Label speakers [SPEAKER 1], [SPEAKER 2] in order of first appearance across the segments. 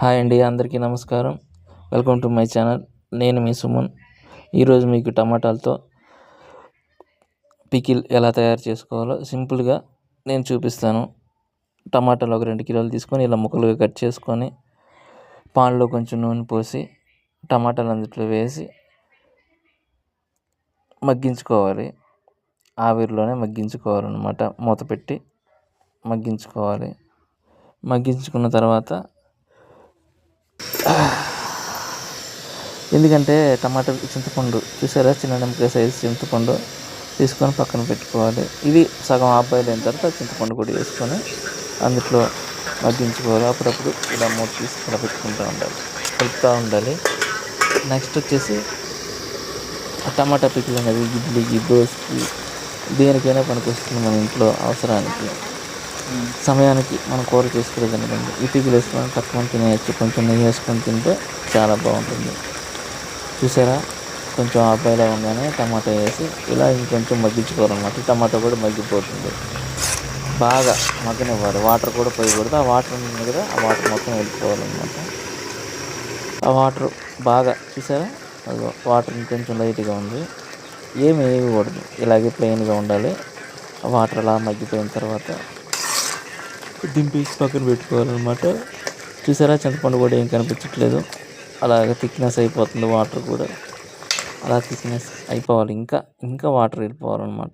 [SPEAKER 1] Hi అండి అందరికీ నమస్కారం. Welcome to my channel. నేను మీ సుమన్. ఈరోజు మీకు టమాటాలతో పికిల్ ఎలా తయారు చేసుకోవాలో సింపుల్గా నేను చూపిస్తాను. టమాటాలు ఒక రెండు కిలోలు తీసుకొని ఇలా ముక్కలుగా కట్ చేసుకొని పాన్లో కొంచెం నూనె పోసి టమాటాలు అందులో వేసి మగ్గించుకోవాలి. ఆవిరిలోనే మగ్గించుకోవాలన్నమాట. మూత పెట్టి మగ్గించుకోవాలి. మగ్గించుకున్న తర్వాత ఎందుకంటే టమాటా చింతపండు చూసారా? చిన్న నిమ్మకాయ సైజు చింతపండు తీసుకొని పక్కన పెట్టుకోవాలి. ఇది సగం ఆబాయిల్ అయిన తర్వాత చింతపండు కూడా వేసుకొని అందులో మగ్గించుకోవాలి. అప్పుడప్పుడు ఇలా మూడు తీసి ఇలా పెట్టుకుంటూ ఉండాలి. కలుపుతూ ఉండాలి. నెక్స్ట్ వచ్చేసి టమాటా పిక్కలు అనేది ఇడ్లీకి దోశకి దేనికైనా పనికొస్తుంది మన ఇంట్లో అవసరానికి. సమయానికి మనం కూర చేసుకోలేదనుకోండి ఇటుకలు వేసుకొని తక్కువ తినేయచ్చు. కొంచెం నెయ్యి వేసుకొని తింటే చాలా బాగుంటుంది. చూసారా? కొంచెం ఆపాయిలా ఉండగానే టమాటా వేసి ఇలా ఇంకొంచెం మగ్గించుకోవాలన్నమాట. టమాటా కూడా మగ్గిపోతుంది. బాగా మగ్గనివ్వాలి. వాటర్ కూడా పోయకూడదు. ఆ వాటర్ ఉంది కదా ఆ వాటర్ మొత్తం వెళ్ళిపోవాలన్నమాట. ఆ వాటర్ బాగా చూసారా? అది వాటర్ ఇంకొంచెం లైట్గా ఉంది. ఏమి వేయకూడదు. ఇలాగే ప్లెయిన్గా ఉండాలి. వాటర్ అలా మగ్గిపోయిన తర్వాత దింపేసి పక్కన పెట్టుకోవాలన్నమాట. చూసారా చింతపండు కూడా ఏం కనిపించట్లేదు. అలాగ థిక్నెస్ అయిపోతుంది వాటర్ కూడా. అలా థిక్నెస్ అయిపోవాలి. ఇంకా ఇంకా వాటర్ వెళ్ళిపోవాలన్నమాట.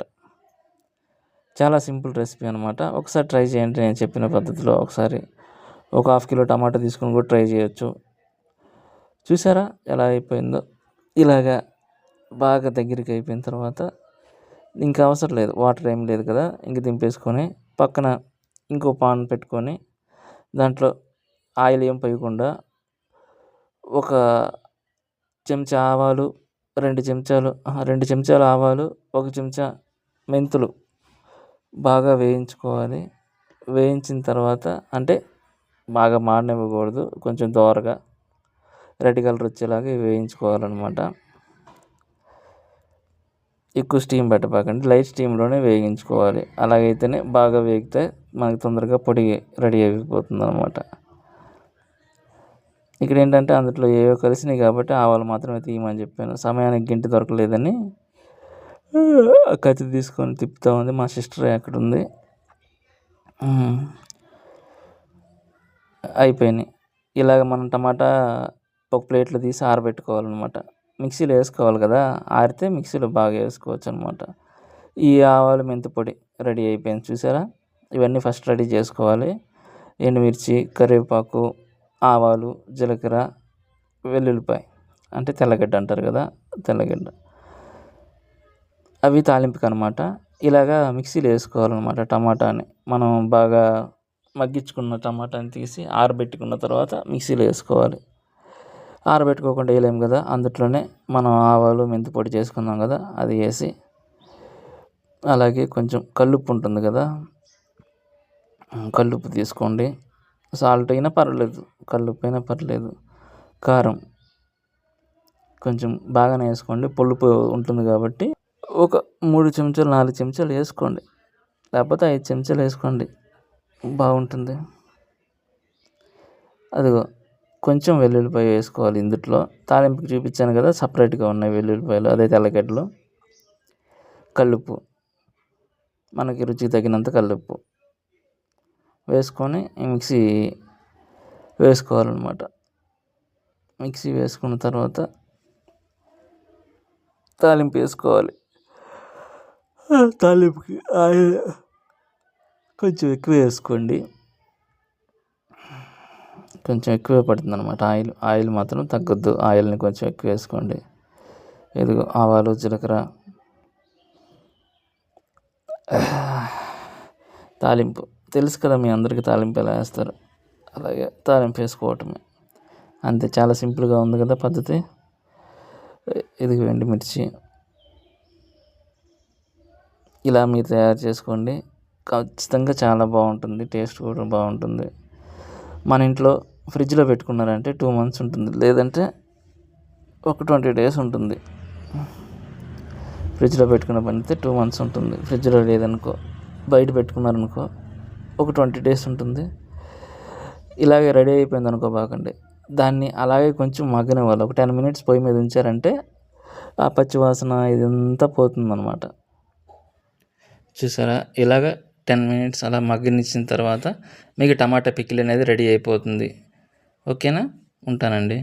[SPEAKER 1] చాలా సింపుల్ రెసిపీ అనమాట ఒకసారి ట్రై చేయండి నేను చెప్పిన పద్ధతిలో ఒకసారి. ఒక హాఫ్ కిలో టమాటా తీసుకొని కూడా ట్రై చేయొచ్చు. చూసారా ఎలా అయిపోయిందో? ఇలాగా బాగా దగ్గరికి అయిపోయిన తర్వాత ఇంకా అవసరం లేదు. వాటర్ ఏం లేదు కదా. ఇంక దింపేసుకొని పక్కన ఇంకో పాన్ పెట్టుకొని దాంట్లో ఆయిల్ ఏం పోయకుండా ఒక చెంచా ఆవాలు రెండు చెంచాలు రెండు చెంచాలు ఆవాలు ఒక చెంచా మెంతులు బాగా వేయించుకోవాలి. వేయించిన తర్వాత అంటే బాగా మాడనివ్వకూడదు కొంచెం దోరగా రెడ్ కలర్ వచ్చేలాగా వేయించుకోవాలన్నమాట. ఎక్కువ స్టీమ్ పెట్టబాకండి లైట్ స్టీమ్లోనే వేయించుకోవాలి అలాగైతేనే బాగా వేగితే మనకి తొందరగా పొడి రెడీ అయిపోతుంది అనమాట ఇక్కడ ఏంటంటే అందులో ఏవో కలిసినాయి కాబట్టి ఆవాలు మాత్రమే తీయమని చెప్పాను. సమయానికి గింటి దొరకలేదని కత్తి తీసుకొని తిప్పుతూ ఉంది. మా సిస్టర్ అక్కడ ఉంది అయిపోయినాయి. ఇలాగ మనం టమాటా ఒక ప్లేట్లో తీసి ఆరబెట్టుకోవాలన్నమాట. మిక్సీలో వేసుకోవాలి కదా ఆరితే మిక్సీలో బాగా వేసుకోవచ్చు అనమాట ఈ ఆవాలు మెంతి పొడి రెడీ అయిపోయింది చూసారా? ఇవన్నీ ఫస్ట్ రెడీ చేసుకోవాలి. ఎండుమిర్చి కరివేపాకు ఆవాలు జీలకర్ర వెల్లుల్లిపాయ అంటే తెల్లగడ్డ అంటారు కదా తెల్లగడ్డ. అవి తాలింపుకి అనమాట ఇలాగా మిక్సీలో వేసుకోవాలన్నమాట టమాటాని. మనం బాగా మగ్గించుకున్న టమాటాని తీసి ఆరబెట్టుకున్న తర్వాత మిక్సీలో వేసుకోవాలి. ఆరబెట్టుకోకుండా వేయలేము కదా. అందుట్లోనే మనం ఆవాలు మెంతి పొడి చేసుకున్నాం కదా అది వేసి అలాగే కొంచెం కల్లుప్పు ఉంటుంది కదా. కల్లుప్పు తీసుకోండి. సాల్ట్ అయినా పర్లేదు కల్లుప్పు అయినా పర్లేదు కారం కొంచెం బాగానే వేసుకోండి. పులుపు ఉంటుంది కాబట్టి ఒక మూడు చెంచాలు నాలుగు చెంచాలు వేసుకోండి. లేకపోతే ఐదు చెంచాలు వేసుకోండి. బాగుంటుంది. అదిగో కొంచెం వెల్లుల్లిపాయ వేసుకోవాలి ఇందులో తాలింపుకి చూపించాను కదా సపరేట్గా ఉన్నాయి వెల్లుల్లిపాయలు అదే తెల్లగడ్డలు కల్లుప్పు. మనకి రుచికి తగినంత కల్లుప్పు. వేసుకొని మిక్సీ వేసుకోవాలన్నమాట. మిక్సీ వేసుకున్న తర్వాత తాలింపు వేసుకోవాలి. తాలింపుకి ఆయిల్ కొంచెం ఎక్కువ వేసుకోండి. కొంచెం ఎక్కువ పడుతుంది అనమాట ఆయిల్ ఆయిల్ మాత్రం తగ్గొద్దు. ఆయిల్ని కొంచెం ఎక్కువ వేసుకోండి. ఇదిగో ఆవాలు జీలకర్ర. తాలింపు. తెలుసు కదా మీ అందరికీ తాలింపు ఎలా వేస్తారు? అలాగే తాలింపు వేసుకోవటమే. అంతే చాలా సింపుల్గా ఉంది కదా పద్ధతి. ఇది మిర్చి. ఇలా మీరు తయారు చేసుకోండి. ఖచ్చితంగా చాలా బాగుంటుంది. టేస్ట్ కూడా బాగుంటుంది. మన ఇంట్లో ఫ్రిడ్జ్లో పెట్టుకున్నారంటే టూ మంత్స్ ఉంటుంది. లేదంటే ఒక ట్వంటీ డేస్ ఉంటుంది. ఫ్రిడ్జ్లో పెట్టుకున్న పని అయితే టూ మంత్స్ ఉంటుంది. ఫ్రిడ్జ్లో లేదనుకో బయట పెట్టుకున్నారనుకో ఒక ట్వంటీ డేస్ ఉంటుంది. ఇలాగే రెడీ అయిపోయింది అనుకో బాగండి. దాన్ని అలాగే కొంచెం మగ్గనివ్వాలి. ఒక టెన్ మినిట్స్ పొయ్యి మీద ఉంచారంటే ఆ పచ్చి వాసన ఇదంతా పోతుందన్నమాట. చూసారా? ఇలాగ టెన్ మినిట్స్ అలా మగ్గనిచ్చిన తర్వాత మీకు టమాటా పికిల్ అనేది రెడీ అయిపోతుంది. ఓకేనా? ఉంటానండి.